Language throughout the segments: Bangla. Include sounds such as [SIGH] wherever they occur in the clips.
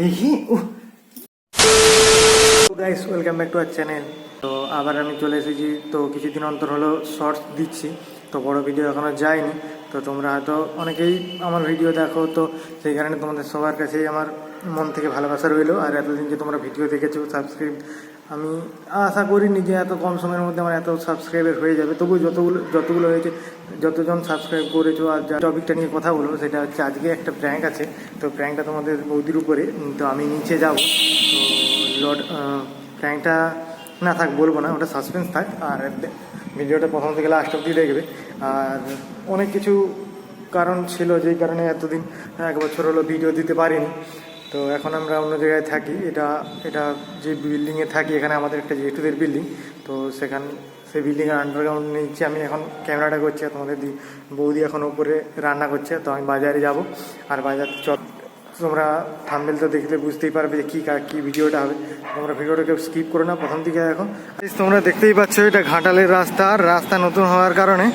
দেখি guys welcome back to our channel তো আবার আমি চলে এসেছি। তো কিছুদিন অন্তর হলো শর্টস দিচ্ছি। তো বড় ভিডিও এখনও যায়নি। তো তোমরা হয়তো অনেকেই আমার ভিডিও দেখো। তো সেই কারণে তোমাদের সবার কাছেই আমার মন থেকে ভালোবাসা রইল। আর এতদিন যে তোমরা ভিডিও দেখেছ সাবস্ক্রাইব আমি আশা করিনি যে এত কম সময়ের মধ্যে আমার এত সাবস্ক্রাইবার হয়ে যাবে। তবু যতগুলো যতগুলো হয়েছে, যতজন সাবস্ক্রাইব করেছ আর যা টপিকটা নিয়ে কথা বলব, সেটা হচ্ছে আজকে একটা প্র্যাঙ্ক আছে। তো প্র্যাঙ্কটা তোমাদের বৌদির উপরে তো আমি নিচে যাব। তো লড প্র্যাঙ্কটা না থাক, বলব না, ওটা সাসপেন্স থাক। আর ভিডিওটা প্রথম থেকে লাস্ট অব্দি দেখবে। আর অনেক কিছু কারণ ছিল, যেই কারণে এতদিন, এক বছর হলো ভিডিও দিতে পারিনি। তো এখন আমরা অন্য জায়গায় থাকি। এটা এটা যে বিল্ডিংয়ে থাকি, এখানে আমাদের একটা জেঠুদের বিল্ডিং তো সেখান, সেই বিল্ডিংয়ের আন্ডারগ্রাউন্ড নিচে আমি এখন ক্যামেরাটা করছি তোমাদের দি, বৌদি এখন উপরে রান্না করছে। তো আমি বাজারে যাব। আর বাজার চট তোমরা থাম্বেল তো দেখলে বুঝতেই পারবে যে কী কা- ভিডিওটা হবে। তোমরা ভিডিওটাকে স্কিপ করো না, প্রথম দিকে দেখো। তোমরা দেখতেই পাচ্ছ এটা ঘাটালের রাস্তা। আর রাস্তা নতুন হওয়ার কারণে,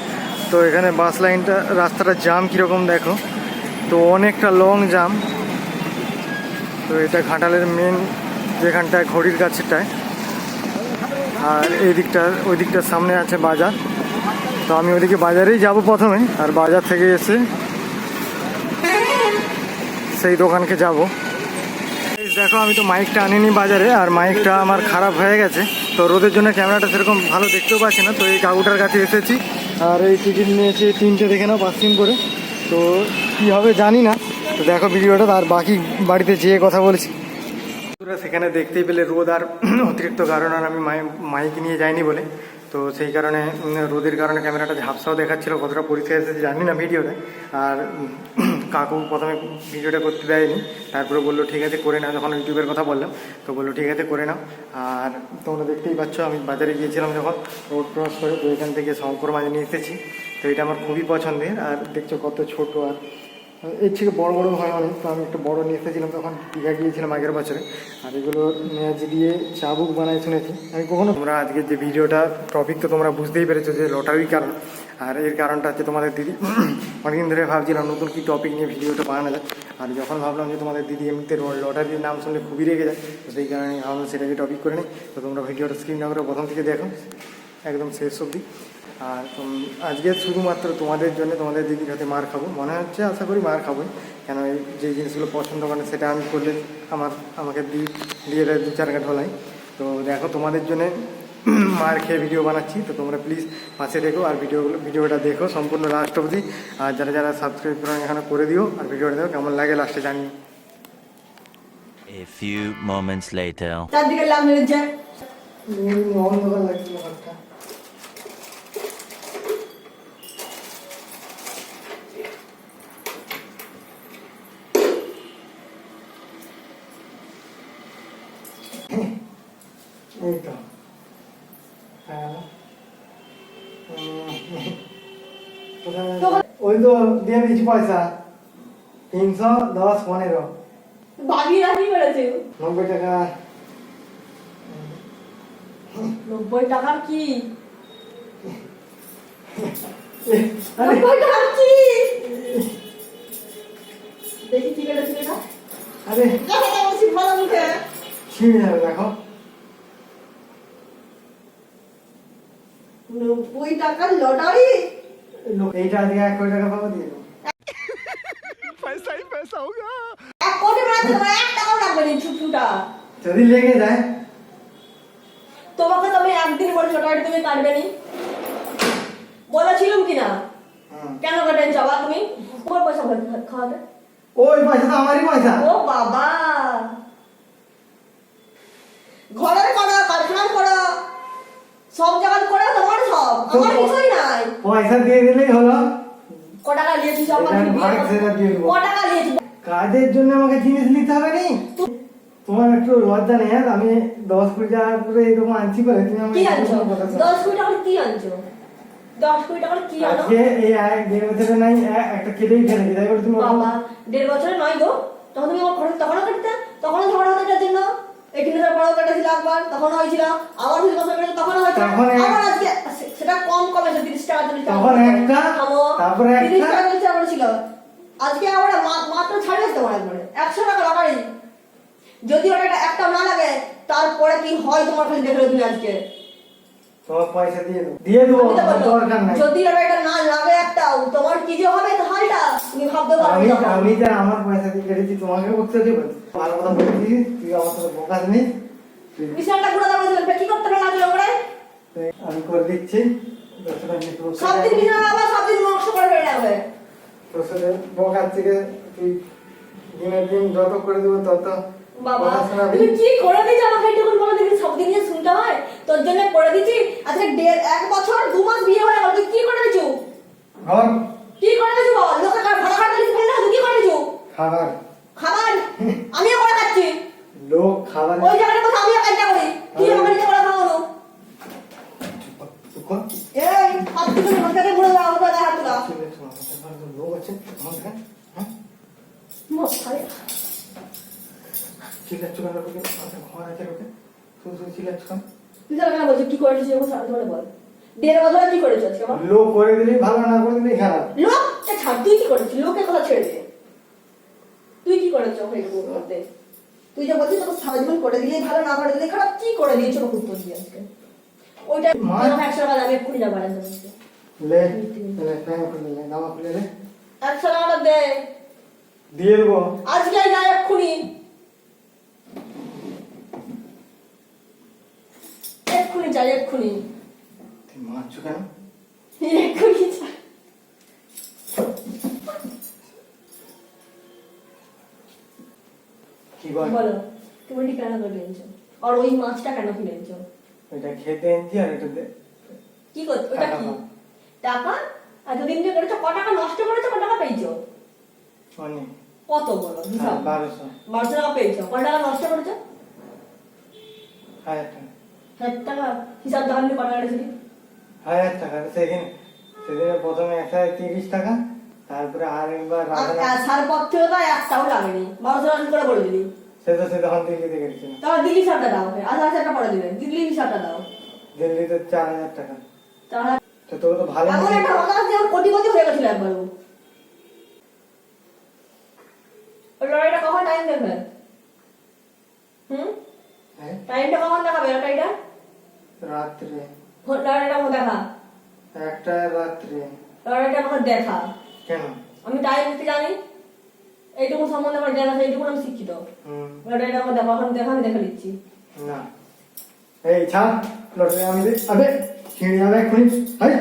তো এখানে বাস লাইনটা রাস্তাটা জাম কীরকম দেখো। তো অনেকটা লং জাম তো এটা ঘাটালের মেন যেখানটায়, ঘড়ির কাছেটায় আর এই দিকটা, ওই দিকটার সামনে আছে বাজার। তো আমি ওইদিকে বাজারেই যাব প্রথমে, আর বাজার থেকে এসে সেই দোকানকে যাব। দেখো, আমি তো মাইকটা আনিনি বাজারে, আর মাইকটা আমার খারাপ হয়ে গেছে। তো রোদের জন্য ক্যামেরাটা সেরকম ভালো দেখতেও পাচ্ছি না, তো এই কাকুটার কাছে এসেছি। আর এই টিকিট নিয়েছি তিনটে দেখে নাও, পাঁচ দিন করে। তো কী হবে জানি না। তো দেখো ভিডিওটা, আর বাকি বাড়িতে যেয়ে কথা বলছি। সেখানে দেখতেই পেলে রোদ আর অতিরিক্ত কারণ, আর আমি মাই- মাইক নিয়ে যাইনি বলে। তো সেই কারণে রোদের কারণে ক্যামেরাটা ঝাপসাও দেখাচ্ছিল, কতটা পরিষ্কার এসেছে জানি না ভিডিওতে। আর কাকু প্রথমে ভিডিওটা করতে দেয়নি। তারপরে বলল, ঠিক আছে, করে নাও। যখন ইউটিউবের কথা বললাম, তো বলল, ঠিক আছে, করে নাও। আর তোমরা দেখতেই পাচ্ছ, আমি বাজারে গিয়েছিলাম যখন, রোড ক্রস করে তো এখান থেকে শঙ্কর মাঝে নিয়ে এসেছি। তো এটা আমার খুবই পছন্দের, আর দেখছ কত ছোট আর এর থেকে বড় বড় হয় অনেক, তো আমি একটা বড় নিয়ে এসেছিলাম তখন, দীঘা গিয়েছিলাম আগের বছরে। আর এগুলো মেয়াজি দিয়ে চাবুক বানাই শুনেছি। আমি কখনো তোমরা আজকে যে ভিডিওটা টপিক তো তোমরা বুঝতেই পেরেছ যে লটারির কারণ। আর এর কারণটা হচ্ছে তোমাদের দিদি [COUGHS] অনেকদিন ধরে ভাবছিলাম নতুন কি টপিক নিয়ে ভিডিওটা বানানো যায়। আর যখন ভাবলাম যে তোমাদের দিদি এমনিতে লটারির নাম শুনলে খুবই রেগে যায়, তো সেই কারণে ভাবলাম সেটাকে টপিক করে নিই। তো তোমরা ভিডিওটা স্ক্রিন না করে প্রথম থেকে দেখো। একদম শেষ অবধি। আর আজকে শুধুমাত্র তোমাদের জন্য তোমাদের দিদির হাতে মার খাব। মনে হচ্ছে আশা করি মার খাবোই। কেন এই যে জিনিসগুলো পছন্দ করে সেটা আমি করলে আমার আমাকে দি দিয়ে দেয় দু চার কাঠ ঢোলাই তো দেখো তোমাদের জন্য [CLEARS THROAT] মার খেয়ে ভিডিও বানাচ্ছি। তো তোমরা প্লিজ পাশে দেখো আর ভিডিওগুলো ভিডিওটা দেখো সম্পূর্ণ লাস্ট অবধি। আর যারা যারা সাবস্ক্রাইব করো এখানে করে দিও আর ভিডিওটা দেখো কেমন লাগে লাস্টে জানিও। A few moments later. চারদিকে লাভ মেরেছে অন্ধকার লাগছিল হাতটা এই তো হ্যাঁ উম, কোথায়- ওই তো দিয়ে দিচ্ছি পয়সা। তিনশো দশ পনেরো। রাখি নব্বই টাকা। নব্বই টাকার কি? নব্বই টাকার কি? দেখি ঠিক আছে ঠিক আরে। দেখা বলছি ভালো মুখে। ছিঁড়ে যাবে দেখো। নব্বই টাকার লটারি? এইটা আজকে এক কোটি টাকা পাবো দিয়ে দেবো। এক কোটি মাত্র এক টাকাও লাগবে না ছুটুটা যদি লেগে যায়। তোমাকে তো আমি একদিন বলে তুমি কাটবে নি। বলেছিলাম কি না কেন কাটেন চাবা তুমি? তোমার পয়সা খাওয়াবে। ওই পয়সা তো আমারই পয়সা। ও বাবা। ঘরের করো কারখানার করো সব জায়গায় করে তোমার সব আমার কিছুই পয়সা দিয়ে দিলেই হলো। টাকা নিয়েছিস টাকা নিয়েছিস কাজের জন্য আমাকে জিনিস নিতে হবে নি? তোমার একটু লজ্জা নেই হ্যাঁ? আমি দশ কোটি টাকা করে এরকম আনছি তুমি আমাকে। দশ কোটি টাকা কি আনছো? দশ কোটি টাকার কি আনো? এই দেড় বছরে নাই একটা কেটেই ফেলেছি তাই বলে তুমি বাবা দেড় বছরে নয় গো। তখন তুমি আমার খরচ তখনও কাটতে তখনও ঝগড়া হতো জন্য। এখানে ধর বড় কেটেছিল একবার তখন হয়েছিল। আবার দুই বছর কেটেছে তখন তখন আবার আজকে সেটা কম কমেছে তিরিশ টাকা চল্লিশ তখন একটা, তারপরে একটা। টাকা চল্লিশ টাকা করেছিল আজকে আবার মাত্র ছাড়িয়েছে তোমার একবারে। একশো টাকা লটারি। যদি ওটা একটা- না লাগে তারপরে কি হয় তোমার খালি দেখে তুমি আজকে? তোমার পয়সা দিয়ে দেবো। দিয়ে দেবো তো দরকার নাই। যদি ওটা না লাগে একটাও তোমার কি যে হবে তাহলেটা তুমি ভাবতে পারবে আমি না। আমি যা আমার পয়সা দিয়ে কেটেছি তোমাকে করতে দেবো। ভালো কথা বলেছি তুই আমার সাথে বোকাস নেই বিশালটা ঘুরে দাঁড়িয়েছিলেন কি করতে পারলাম ওপরে? আমি করে দিচ্ছি। সব দিন বিছানা আবার সব দিন নষ্ট করে ফেলে যাবে। তোর সাথে বোকার থেকে তুই দিনের দিন যত করে দেবো তত বাবা। তুমি কি করে দিয়েছ আমাকে এইটুকুন বলে দিবি সব দিন নিয়ে শুনতে হয়? তোর জন্য করে দিচ্ছি আজকে দেড় এক বছর দু মাস বিয়ে হয়ে গেল তুই কি করে দিচ্ছু ঘর কি করে দিচ্ছু বল লোকের কার ভাড়া খাটা দিচ্ছি না? কি করে খাবার। খাবার? আমিও করে খাচ্ছি। লোক খাবার ওই জায়গাটা কথা আমিও কাজটা করি। তুই আমাকে নিজে করে খাওয়ানো এই হাত থেকে মাথাটা ঘুরে দাও আমাকে হাত তোলা আমার লোক আছে আমার হ্যাঁ? চিল্লাচ্ছ কেন লোকে? ঘর আছে লোকে? শুধু শুধু চিল্লাচ্ছ কেন? তুই তাহলে কেন বলছিস? কি সাথে ধরে বল। দেড় বছরে কি করেছিস আজকে আমার লোক করে দিলেই ভালো না করে দিলেই খারাপ। লোক? ছাড় তুই কি করেছিস? লোকের কথা ছেড়ে দে। তুই কি করেছ এইটুকুর মধ্যে? তুই যে বলছিস তোকে সারা জীবন করে দিলেই ভালো না করে দিলেই খারাপ কি করে দিয়েছ তোকে উত্তর দিয়ে আজকে? ওইটা একশো টাকা আমি এক্ষুনি যাব আরেকজন লে লে প্যান্ট খুলে লে জামা খুলে লে। একশো টাকাটা দে। দিয়ে দেবো। আজকে যাই এক্ষুনি এক্ষুনি যাই এক্ষুনি মারছ কেন? কি বল? তুমি কেন করে এনেছো আর ওই মাছটা কেন কিনে এনেছো এটা খেতে এনেছি আর এটা কি করছ? ওটা কি। টাকা? এতদিন যে করেছ ক টাকা নষ্ট করেছ ক টাকা পেয়েছ? অনেক। কত বলো হিসাব হ্যাঁ, বারোশো। বারোশো টাকা পেয়েছ। ক টাকা নষ্ট করেছ? হাজার টাকা। হাজার টাকা। হিসাব দেখালি ক টাকা হাজার টাকা। সেদিন সেদিনে প্রথমে এক হাজার তিরিশ টাকা তারপরে আর একবার সার থেকে তো একটাও লাগেনি। বারোশো টাকা করে করে দিলি। সে তো সে তখন দিল্লিতে গেছিল তাহলে দিল্লি হিসাবটা দাও। আধা হাজার টাকা পরে দিবে দিল্লি হিসাবটা দাও। দিল্লিতে চার হাজার টাকা। তো তোকে তো ভালো এমন একটা কথা আছে ওর কোটিপতি হয়ে গেছিল একবার ও লড়াইটা কখন টাইম দেখবে? হুম? হ্যাঁ, টাইমটা কখন দেখাবে লড়াইটা রাত্রে। লড়াইটা আমাকে দেখা? একটা রাত্রে। লড়াইটা আমাকে দেখা? কেন? আমি টাইম দিতে জানি। এইটুকু সম্বন্ধে আমার জ্ঞান আছে এইটুকু আমি শিক্ষিত। হুম। লড়াইটা আমাকে দেখা? এখন দেখা আমি দেখে দিচ্ছি না। এই ছাড়। লটারি আমি আবে ছিঁড়ে যাবে এক্ষুনি। হাই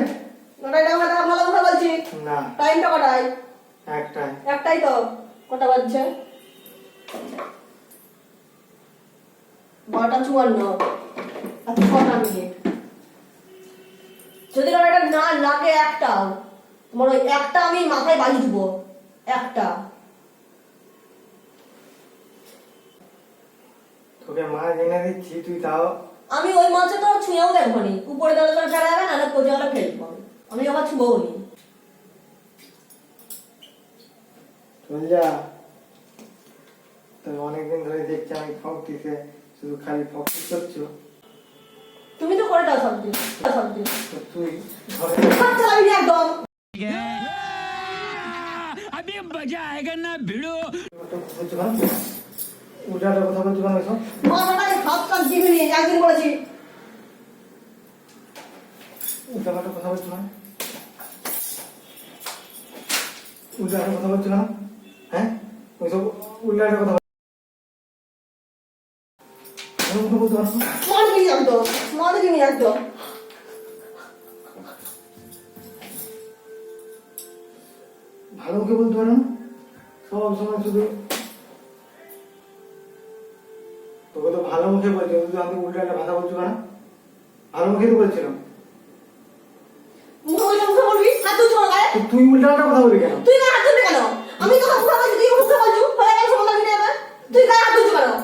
লড়াইটা আমাকে দেখা? ভালো কথা বলছি। না। টাইমটা কটায়? একটাই একটাই তো। কটা বাজছে? বারোটা চুয়ান্ন। আর ছটা মিনিট। যদি লড়াইটা না লাগে একটাও তোমার ওই একটা আমি মাথায় বাজি দিব একটা। তোকে এনে দিচ্ছি তুই তাও। আমি ওই মাছে তো ছুঁয়েও দেখব নি উপরে দলে চলে যাবে নাহলে গেলে ফেলব আমি। ছুঁবও নি চল যা তো অনেকদিন ধরে দেখছি আমি ফক ফকটিতে শুধু খালি ফকটিস করছ। তুমি তো করে দাও সবদিন সবদিন তুই চালাবি একদম। মজা আয়েগা না ভিড়ো কথা বলতে পারবে সব? মাথাটাকে হাত কাজ জিভে নিয়ে একদিন কথা বলতে পারবে উল্টাটা কথা বলতে না? হ্যাঁ? ওইসব কথা না? কিনি একদম স্মার্ট একদম ভালো মুখে বলতে পারো? না সব সময় শুধু তোকে তো ভালো মুখে বলছি শুধু আমি উল্টাটা ভাষা বলছো কেন ভালো মুখে তো বলছিলাম না তুই উল্টাটা কথা বলি কেন তুই গায়ে হাত তুলবি কেন আমি তো মুখে বলছি তুই মুখে বলছু হয়ে গেল সমাধান কিনে এবার তুই গায়ে হাত তুলছো কেন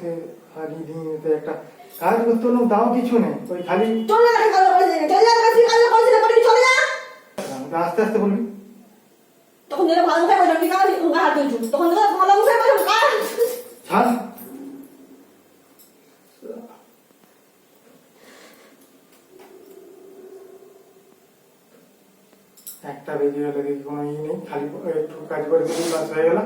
সে একটা কাজ করতে হলো তাও কিছু নেই ওই খালি চলে করে দিন চলে না করে চলে আস্তে আস্তে বলবি। তখন যেটা ভালো বসে কাজ হাত তখন যেটা ভালো বসে কাজ ছাড়। একটা বেজে গেলে দেখি কোনো ই নেই খালি একটু কাজ করে বাস হয়ে গেল।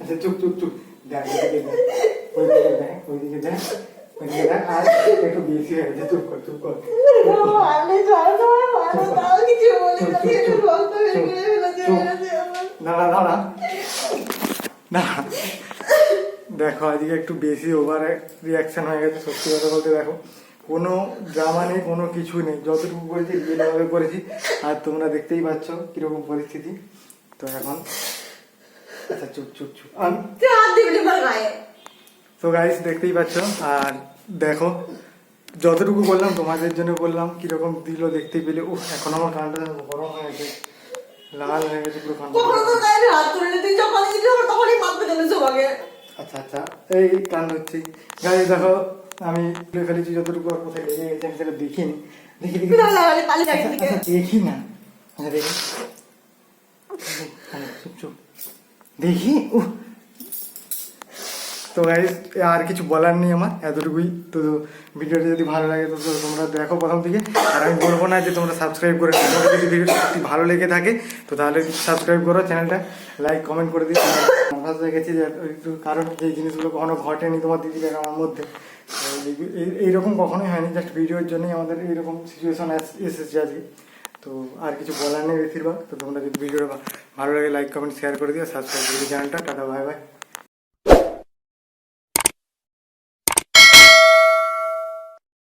আচ্ছা চুপ চুপ চুপ। দেখ ওইদিকে দেখ ওইদিকে দেখ ওইদিকে দেখ দেখ আর একটু বেশি হয়ে চুপ কর কর। দাঁড়া দাঁড়া। দাঁড়া দেখো আজকে একটু বেশি ওভার রিয়াকশন হয়ে গেছে সত্যি কথা বলতে দেখো। কোনো ড্রামা নেই কোনো কিছু নেই। যতটুকু করেছি রিয়েলভাবে করেছি। আর তোমরা দেখতেই পাচ্ছ কীরকম পরিস্থিতি। তো এখন আচ্ছা চুপ চুপ চুপ। তুই হাত দিবি তোমার গায়ে। তো গাইস দেখতেই পাচ্ছ আর দেখো যতটুকু বললাম তোমাদের জন্য বললাম কীরকম দিল দেখতেই পেলে। ও এখন আমার কানটা গরম হয়ে গেছে লাল হয়ে গেছে পুরো কানটা কখনো তো গায়ে হাত তুললে তুই যখন দিবি তখনই মারতে দেবে সবাকে আচ্ছা আচ্ছা এই কান হচ্ছে। গাইস দেখো আমি ফেলেছি যতটুকু আর কোথায় লেগে গেছে আমি সেটা দেখিনি। দেখি দেখি। তালি আচ্ছা, আচ্ছা, দেখি না। আচ্ছা দেখি। চুপ চুপ। দেখি। উহ। তো আর কিছু বলার নেই আমার, এতটুকুই। তো ভিডিওটা যদি ভালো লাগে, তো তোমরা দেখো প্রথম থেকে। আর আমি বলব না যে তোমরা সাবস্ক্রাইব করে যদি সত্যি ভালো লেগে থাকে, তো তাহলে সাবস্ক্রাইব করো চ্যানেলটা লাইক কমেন্ট করে দিও। নার্ভাস হয়ে গেছি যে একটু কারণ যে জিনিসগুলো কখনো ঘটেনি তোমার দিদিদের আমার মধ্যে। এই- এই- এইরকম কখনোই হয়নি জাস্ট ভিডিওর জন্যই আমাদের এইরকম সিচুয়েশন এসেছে আজকে। তো আর কিছু বলার নেই বেশিরভাগ। তো তোমরা যদি ভিডিওটা ভালো লাগে লাইক কমেন্ট শেয়ার করে দিও সাবস্ক্রাইব করে চ্যানেলটা টাটা বাই বাই